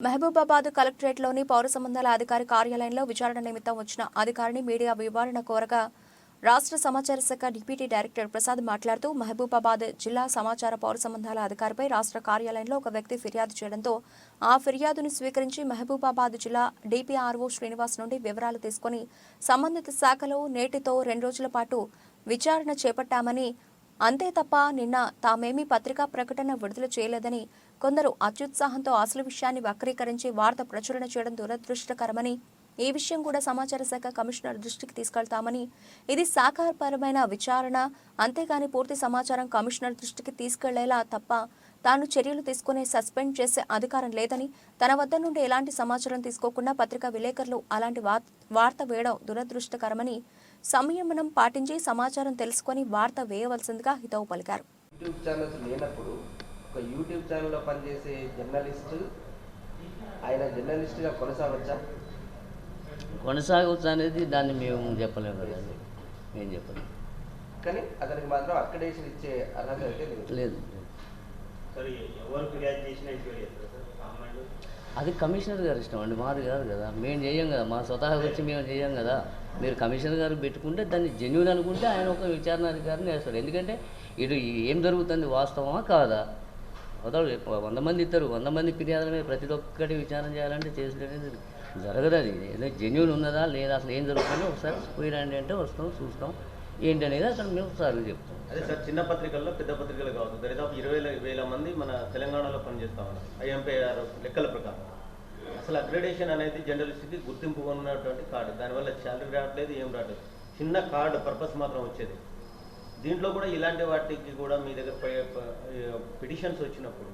మహబూబాబాద్ కలెక్టరేట్లోని పౌర సంబంధాల అధికారి కార్యాలయంలో విచారణ నిమిత్తం వచ్చిన అధికారిని మీడియా వివరణ కోరగా రాష్ట్ర సమాచార శాఖ డిప్యూటీ డైరెక్టర్ ప్రసాద్ మాట్లాడుతూ మహబూబాబాద్ జిల్లా సమాచార పౌర సంబంధాల అధికారిపై రాష్ట్ర కార్యాలయంలో ఒక వ్యక్తి ఫిర్యాదు చేయడంతో ఆ ఫిర్యాదును స్వీకరించి మహబూబాబాద్ జిల్లా డిపిఆర్ఓ శ్రీనివాస్ నుండి వివరాలు తీసుకుని సంబంధిత శాఖలో నేటితో రెండు రోజుల పాటు విచారణ చేపట్టామని అంతే తప్ప నిన్న తామేమీ పత్రికా ప్రకటన విడుదల చేయలేదని కొందరు అత్యుత్సాహంతో అసలు విషయాన్ని వక్రీకరించి వార్త ప్రచురణ చేయడం దురదృష్టకరమని ఈ విషయం కూడా సమాచార శాఖ కమిషనర్ దృష్టికి తీసుకెళ్తామని ఇది శాఖాపరమైన విచారణ అంతేగాని పూర్తి సమాచారం కమిషనర్ దృష్టికి తీసుకెళ్ళేలా తప్ప తాను చర్యలు తీసుకునే సస్పెండ్ చేసే అధికారం లేదని తన వద్ద నుండి ఎలాంటి సమాచారం తీసుకోకుండా పత్రికా విలేకరులు అలాంటి వార్- వార్త వేయడం దురదృష్టకరమని సంయమనం పాటించి సమాచారం తెలుసుకొని వార్త వేయవలసిందిగా హితవు పలికారు. ఒక యూట్యూబ్ ఛానల్లో పనిచేసే జర్నలిస్ట్ ఆయన జర్నలిస్ట్గా కొనసాగొచ్చా? కొనసాగవచ్చు అనేది దాన్ని మేము చెప్పలేము కదండి మేము చెప్పలేము. కానీ అతనికి మాత్రం అక్కడేషన్ ఇచ్చే అర్హత అయితే లేదు. అది కమిషనర్ గారు ఇష్టం అండి మాది కాదు కదా. మేము చేయం కదా మా స్వతహాగా వచ్చి మేము చేయం కదా. మీరు కమిషనర్ గారు పెట్టుకుంటే దాన్ని జెన్యున్ అనుకుంటే ఆయన ఒక విచారణ అధికారిని వేస్తారు. ఎందుకంటే ఇటు ఏం జరుగుతుంది వాస్తవమా కాదా? వదలు వంద మంది ఇద్దరు వంద మంది ఫిర్యాదుల మీద ప్రతి ఒక్కటి విచారణ చేయాలంటే చేసేది జరగదు అది ఏదో జెన్యున్ ఉన్నదా లేదా అసలు ఏం జరుగుతుందో ఒకసారి పోయిరండి అంటే వస్తాం చూస్తాం. ఏంటి అనేది అసలు మేము ఒకసారి చెప్తాం. అదే సార్ చిన్న పత్రికల్లో పెద్ద పత్రికలు కావచ్చు. దరిదాపు ఇరవై వేల మంది మన తెలంగాణలో పనిచేస్తా ఉన్నారు. ఐఎంపీఆర్ లెక్కల ప్రకారం. అసలు అగ్రెడేషన్ అనేది జర్నలిస్ట్కి గుర్తింపు ఉన్నటువంటి కార్డు. దానివల్ల శాలరీ రావట్లేదు ఏం రావట్లేదు. చిన్న కార్డు పర్పస్ మాత్రం వచ్చేది. దీంట్లో కూడా ఇలాంటి వాటికి కూడా మీ దగ్గర పిటిషన్స్ వచ్చినప్పుడు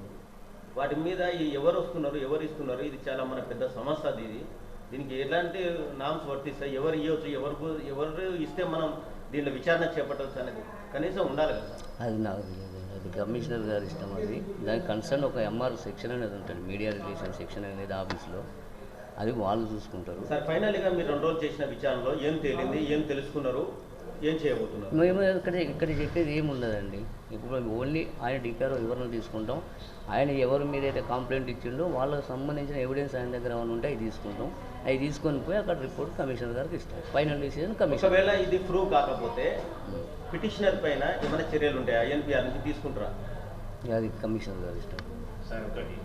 వాటి మీద ఎవరు వస్తున్నారు ఎవరు ఇస్తున్నారు ఇది చాలా మన పెద్ద సమస్య అది ఇది. దీనికి ఎలాంటి నామ్స్ వర్తిస్తాయి ఎవరు ఇవ్వచ్చు ఎవరు ఎవరు ఇస్తే మనం దీనిలో విచారణ చేపట్టవచ్చు అనేది కనీసం ఉండాలి కదా. అది నాకు తెలియదు. అది కమిషనర్ గారి ఇష్టం అది. దానికి కన్సర్న్ ఒక ఎంఆర్ సెక్షన్ అనేది ఉంటుంది మీడియా రిలేషన్ సెక్షన్ అనేది ఆఫీస్లో. అది వాళ్ళు చూసుకుంటారు. సార్ ఫైనల్గా మీరు రెండు రోజులు చేసిన విచారణలో ఏం తేలింది ఏం తెలుసుకున్నారు? ఏం చేయబోతున్నారు? మేము ఇక్కడ ఇక్కడ చెప్పేది ఏమి ఉండదండి. ఇప్పుడు ఓన్లీ ఆయన డిపిఆర్ వివరణ తీసుకుంటాం. ఆయన ఎవరి మీద అయితే కంప్లైంట్ ఇచ్చిండో వాళ్ళకి సంబంధించిన ఎవిడెన్స్ ఆయన దగ్గర ఏమైనా ఉంటే అవి తీసుకుంటాం. అవి తీసుకొని పోయి అక్కడ రిపోర్ట్ కమిషనర్ గారికి ఇస్తాం. Final decision commissioner. ఒకవేళ ఇది ప్రూవ్ కాకపోతే పిటిషనర్ పైన ఏమైనా చర్యలు ఉంటాయి? ఐఎన్పిఆర్ నుంచి తీసుకుంటారా? అది కమిషనర్ గారి ఇష్టం. సార్ ఒకటి.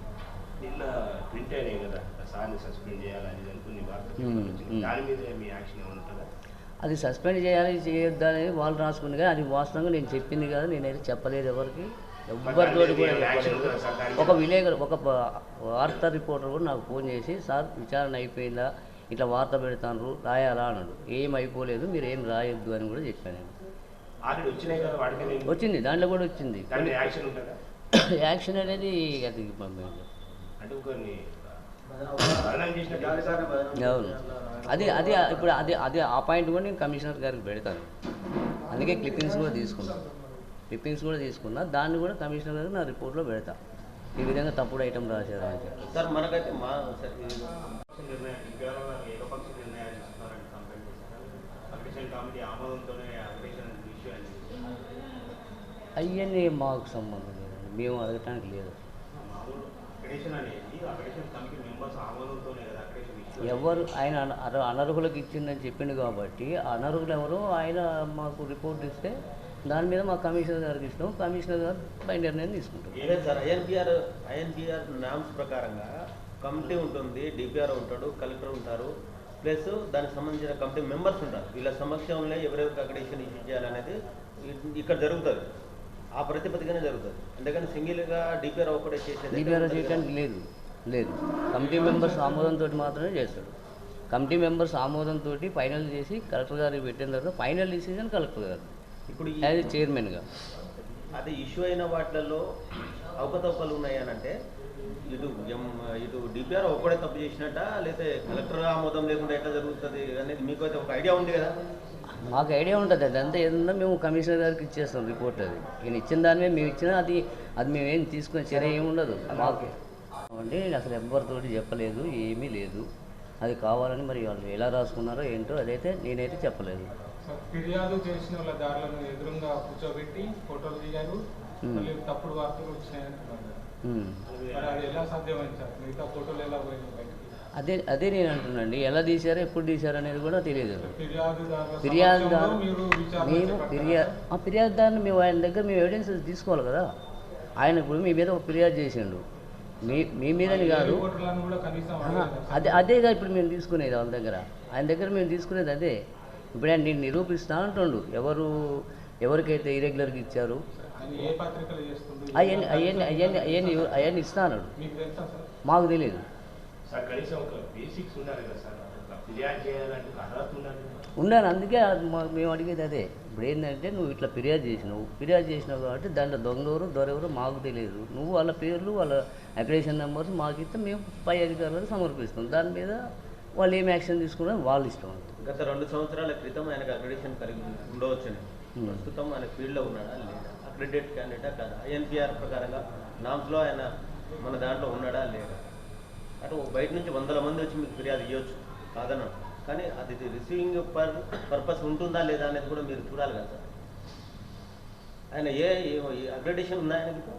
నిన్న ప్రింట్ అయినాయి కదా సార్ని సస్పెండ్ చేయాలని అనుకుని వార్త. దాని మీద మీ యాక్షన్ ఏమైనా ఉంటుందా? అది సస్పెండ్ చేయాలి చేయొద్దు అనేది వాళ్ళు రాసుకుంది కానీ అది వాస్తవంగా నేను చెప్పింది కాదు నేనైతే చెప్పలేదు ఎవరికి. ఎవరితోటి కూడా చెప్పలేదు. ఒక విలేకరు ఒక వార్తా రిపోర్టర్ కూడా నాకు ఫోన్ చేసి సార్ విచారణ అయిపోయిందా? ఇట్లా వార్త పెడతాను రాయాలా? అన్నాడు. ఏం అయిపోలేదు మీరు ఏం రాయొద్దు అని కూడా చెప్పాను నేను. వచ్చింది దాంట్లో కూడా వచ్చింది. యాక్షన్ అనేది అది అవును. అది అది ఇప్పుడు అది అది ఆ పాయింట్ కూడా నేను కమిషనర్ గారికి పెడతాను. అందుకే క్లిప్పింగ్స్ కూడా తీసుకున్నాను క్లిప్పింగ్స్ కూడా తీసుకున్నా. దాన్ని కూడా కమిషనర్ గారికి నా రిపోర్ట్లో పెడతా. ఈ విధంగా తప్పుడు ఐటమ్ రాశారు అని చెప్పి. సార్ మనకైతే మా అవన్నీ మాకు సంబంధం లేదండి. మేము అడగటానికి లేదు. అనేది కమిటీ మెంబర్స్ ఆమోదంతోనే ఎవరు ఆయన అన- అన- అనర్హులకు ఇచ్చిందని చెప్పిండు కాబట్టి అనర్హులు ఎవరో ఆయన మాకు రిపోర్ట్ ఇస్తే దాని మీద మా కమిషనర్ గారికి ఇస్తాం. కమిషనర్ గారు పై నిర్ణయం నామ్స్ ప్రకారంగా కమిటీ ఉంటుంది డిపిఆర్ ఉంటాడు కలెక్టర్ ఉంటారు. ప్లస్ దానికి సంబంధించిన కమిటీ మెంబర్స్ ఉంటారు. వీళ్ళ సమక్షంలో ఎవరెవరికి అక్రిడేషన్ ఇష్యూ చేయాలనేది ఇక్కడ జరుగుతుంది. ఆ ప్రతిపదికనే జరుగుతుంది. అందుకని సింగిల్గా డిపిఆర్ ఒకటే చేసేది డిపిఆర్ చేయడానికి లేదు. లేదు. కమిటీ మెంబర్స్ ఆమోదంతో మాత్రమే చేస్తాడు. కమిటీ మెంబర్స్ ఆమోదంతో ఫైనల్ చేసి కలెక్టర్ గారికి పెట్టిన తర్వాత ఫైనల్ డిసిజన్ కలెక్టర్ గారు ఇప్పుడు యాజ్ చైర్మన్గా. అది ఇష్యూ అయిన వాటిలలో అవకతవకలు ఉన్నాయనంటే ఇటు ఎం ఇటు డిపిఆర్ ఒక్కడే తప్పు చేసినట్ట? లేకపోతే కలెక్టర్ ఆమోదం లేకుండా ఎట్లా జరుగుతుంది అనేది మీకు అయితే ఒక ఐడియా ఉంది కదా? మాకు ఐడియా ఉంటుంది. అది అంతా ఏదన్నా మేము కమిషనర్ గారికి ఇచ్చేస్తాం రిపోర్ట్ అది. ఈయన ఇచ్చిన దాని మేము ఇచ్చినా అది అది మేము ఏం తీసుకునే చర్య ఏమి ఉండదు. మాకు నేను అసలు ఎవరితోటి చెప్పలేదు ఏమీ లేదు. అది కావాలని మరి వాళ్ళు ఎలా రాసుకున్నారో ఏంటో అదైతే నేనైతే చెప్పలేదు. ఫిర్యాదు చేసిన వాళ్ళ దారులను ఎదురుగా కూర్చోబెట్టి ఫోటోలు దిగారు. Hmm. తప్పుడు వార్తలు వచ్చినాయి. మరి అది అదే అదే నేను అంటున్నాండి ఎలా తీశారో ఎప్పుడు తీశారో అనేది కూడా తెలియదు. ఫిర్యాదుదారు మేము? ఫిర్యాదు ఆ ఫిర్యాదుదారుని మేము ఆయన దగ్గర మేము ఎవిడెన్స్ తీసుకోవాలి కదా. ఆయన ఇప్పుడు మీ మీద ఒక ఫిర్యాదు చేసిండు. మీ మీ మీదని కాదు? అదే అదేగా ఇప్పుడు మేము తీసుకునేది వాళ్ళ దగ్గర. ఆయన దగ్గర మేము తీసుకునేది అదే. ఇప్పుడు ఆయన నేను నిరూపిస్తా అంటుండు. ఎవరు ఎవరికైతే ఇరెగ్యులర్గా ఇచ్చారు? అవన్నీ అవన్నీ అవన్నీ అవన్నీ అవన్నీ ఇస్తా అన్నాడు. మీకు తెలుసా సార్? మాకు తెలియదు ఉండాలి అందుకే మేము అడిగేది అదే. ఇప్పుడు ఏంటంటే నువ్వు ఇట్లా ఫిర్యాదు చేసినావు. ఫిర్యాదు చేసినావు కాబట్టి దాంట్లో దొంగెవరు దొరెవరు మాకు తెలియదు. నువ్వు వాళ్ళ పేర్లు వాళ్ళ అక్రిడేషన్ నెంబర్స్ మాకు ఇస్తే మేము పై అధికారులకు సమర్పిస్తాం. దాని మీద వాళ్ళు ఏం యాక్షన్ తీసుకున్నారో వాళ్ళు ఇష్టం గత రెండు సంవత్సరాల క్రితం ఆయనకు అక్రెడిషన్ కలిగి ఉండవచ్చు Hmm. ప్రస్తుతం ఆయన ఫీల్డ్లో ఉన్నాడా? లేదా అక్రెడిటెడ్ క్యాండిడేటా కాదా? ఐఎన్పిఆర్ ప్రకారంగా నామ్స్లో ఆయన మన దాంట్లో ఉన్నాడా? లేదా అటు బయట నుంచి వందల మంది వచ్చి మీకు ఫిర్యాదు ఇవ్వచ్చు కాదన్న కానీ అది రిసీవింగ్ పర్ పర్పస్ ఉంటుందా లేదా అనేది కూడా మీరు చూడాలి కదా సార్. ఆయన ఏ అక్రెడిషన్ ఉందా ఆయనకి?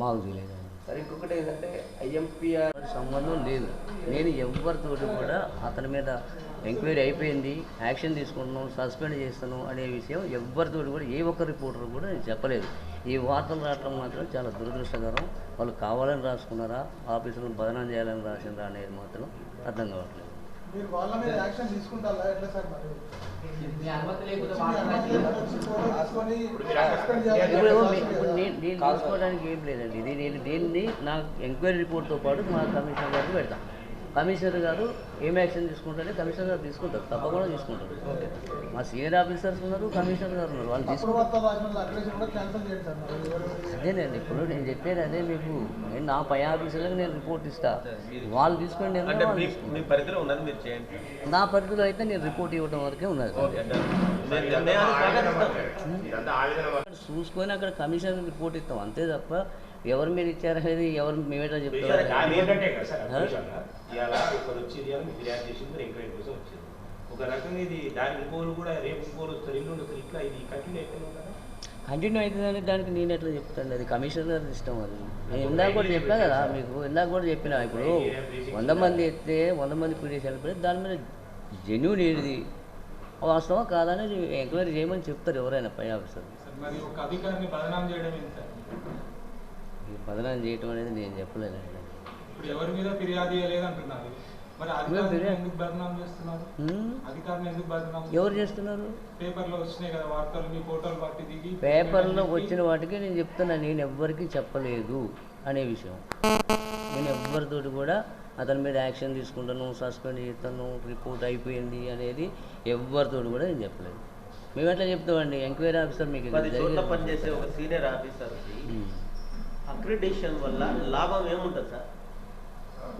మాకు తెలియదు సరే ఇంకొకటి ఏంటంటే ఐఎంపిఆర్ సంబంధం లేదు. నేను ఎవరితోటి కూడా అతని మీద ఎంక్వైరీ అయిపోయింది యాక్షన్ తీసుకుంటున్నాం సస్పెండ్ చేస్తాను అనే విషయం ఎవరితోటి కూడా ఏ ఒక్క రిపోర్టర్ కూడా నేను చెప్పలేదు. ఈ వార్తలు రావటం మాత్రం చాలా దురదృష్టకరం. వాళ్ళు కావాలని రాసుకున్నారా ఆఫీసులను బదనాం చేయాలని రాసినారా అనేది మాత్రం అర్థం కావట్లేదు. మీరు వాళ్ళ మీద యాక్షన్ తీసుకుంటారా? ఎట్లా సార్ మరి? నేను నేను తీసుకోవడానికి ఏం లేదండి. ఇది నేను దీన్ని నా ఎంక్వైరీ రిపోర్ట్తో పాటు మా కమిషనర్ గారికి పెడతాం కమిషనర్ గారు ఏం యాక్షన్ తీసుకుంటారో కమిషనర్ గారు తీసుకుంటారు. తప్పకుండా తీసుకుంటారు. మా సీనియర్ ఆఫీసర్స్ ఉన్నారు కమిషనర్ గారు ఉన్నారు. వాళ్ళు తీసుకుంటారు అదేనండి ఇప్పుడు నేను చెప్పేది అదే మీకు. నేను నా పై ఆఫీసర్లకు నేను రిపోర్ట్ ఇస్తా. వాళ్ళు తీసుకోండి ఏమో అంటే వాళ్ళు మీ తీసుకోండి. మీ పరిధిలో ఉన్నది మీరు చేయండి. నా పరిధిలో అయితే నేను రిపోర్ట్ ఇవ్వడం వరకే ఉన్నది చూసుకొని అక్కడ కమిషనర్ రిపోర్ట్ ఇస్తాం. అంతే తప్ప ఎవరు మీరు ఇచ్చారనేది ఎవరు మేమేటా చెప్తారు? ఒక రకంగా ఇది దాని కూడా రేపు వస్తారు. ఇల్లు ఇట్లా ఇది కంటిన్యూ అయిపోయింది కదా? కంటిన్యూ అవుతుందని దానికి నేను ఎట్లా చెప్తాను? అది కమిషనర్ గారి ఇష్టం అది. నేను ఇందాక కూడా చెప్పా కదా మీకు ఇందాక కూడా చెప్పిన ఇప్పుడు వంద మంది ఎత్తే వంద మంది పిటిషన్ పెడితే దాని మీద జెన్యున్ ఏది వాస్తవం కాదని ఎంక్వైరీ చేయమని చెప్తారు ఎవరైనా పై ఆఫీసర్ బదనాం చేయటం అనేది నేను చెప్పలేనండి ఎవరి చేస్తున్నారు? పేపర్లో వచ్చిన వాటికి నేను చెప్తున్నా నేను ఎవ్వరికీ చెప్పలేదు అనే విషయం. నేను ఎవ్వరితోటి కూడా అతని మీద యాక్షన్ తీసుకుంటాను సస్పెండ్ చేస్తాను రిపోర్ట్ అయిపోయింది అనేది ఎవ్వరితోటి కూడా నేను చెప్పలేదు. మేము ఎట్లా చెప్తామండి? ఎంక్వైరీ ఆఫీసర్ మీకు పనిచేసే ఒక సీనియర్ ఆఫీసర్కి ఉమ్. అక్రిడేషన్ వల్ల లాభం ఏముంటుంది సార్?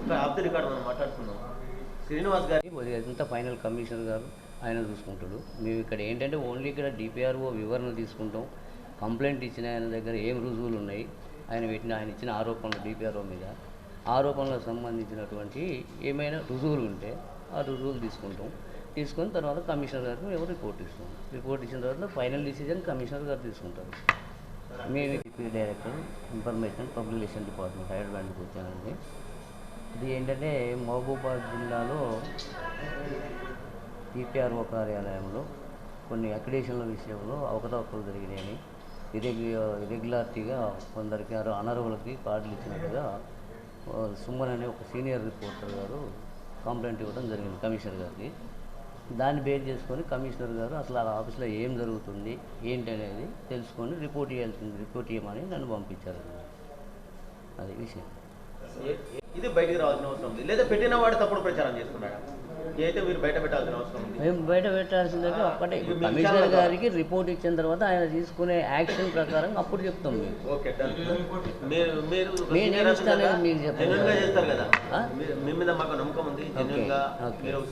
ఒక ఆఫ్ ది రికార్డ్ మనం మాట్లాడుతున్నాం శ్రీనివాస్ గారి ఇదంతా ఫైనల్ కమిషనర్ గారు ఆయన చూసుకుంటాడు. మేము ఇక్కడ ఏంటంటే ఓన్లీ ఇక్కడ డిపిఆర్ఓ వివరణ తీసుకుంటాం. కంప్లైంట్ ఇచ్చిన ఆయన దగ్గర ఏం రుజువులు ఉన్నాయి? ఆయన పెట్టిన ఆయన ఇచ్చిన ఆరోపణలు డిపిఆర్ఓ మీద. ఆరోపణలకు సంబంధించినటువంటి ఏమైనా రుజువులు ఉంటే ఆ రుజువులు తీసుకుంటాం. తీసుకున్న తర్వాత కమిషనర్ గారికి మేము రిపోర్ట్ ఇస్తాం. రిపోర్ట్ ఇచ్చిన తర్వాత ఫైనల్ డిసిజన్ కమిషనర్ గారు తీసుకుంటారు. మేము deputy director information publication department హైదరాబాద్కి వచ్చానండి. ఇది ఏంటంటే మహబూబాద్ జిల్లాలో టీపీఆర్ఓ కార్యాలయంలో కొన్ని అక్రిడేషన్ల విషయంలో అవకతవకలు జరిగినాయని ఇరెగ్యు ఇరెగ్యులారిటీగా కొందరికి అర- అనర్హులకి కార్డులు ఇచ్చినట్టుగా సుమన్ అనే ఒక సీనియర్ రిపోర్టర్ గారు కంప్లైంట్ ఇవ్వడం జరిగింది కమిషనర్ గారికి. దాన్ని బేస్ చేసుకొని కమిషనర్ గారు అసలు ఆ ఆఫీస్లో ఏం జరుగుతుంది ఏంటి అనేది తెలుసుకొని రిపోర్ట్ చేయాల్సింది రిపోర్ట్ ఇవ్వమని నన్ను పంపించారు. అది విషయం. ఇది బయటికి రావాల్సిన అవసరం ఉంది. లేదా పెట్టిన వాడు తప్పుడు ప్రచారం చేస్తున్నాడు? అయితే మీరు బయట పెట్టాల్సిన అవసరం ఉంది. మేము బయట పెట్టాల్సిందంటే ఒక్కటే కమిషనర్ గారికి రిపోర్ట్ ఇచ్చిన తర్వాత ఆయన తీసుకునే యాక్షన్ ప్రకారం అప్పుడు చెప్తాం మేము. ఓకే మీరు మీరు నేను చేస్తారు కదా? మీ- మీద మాకు నమ్మకం ఉంది. జెన్యున్గా ఓకే. మీరు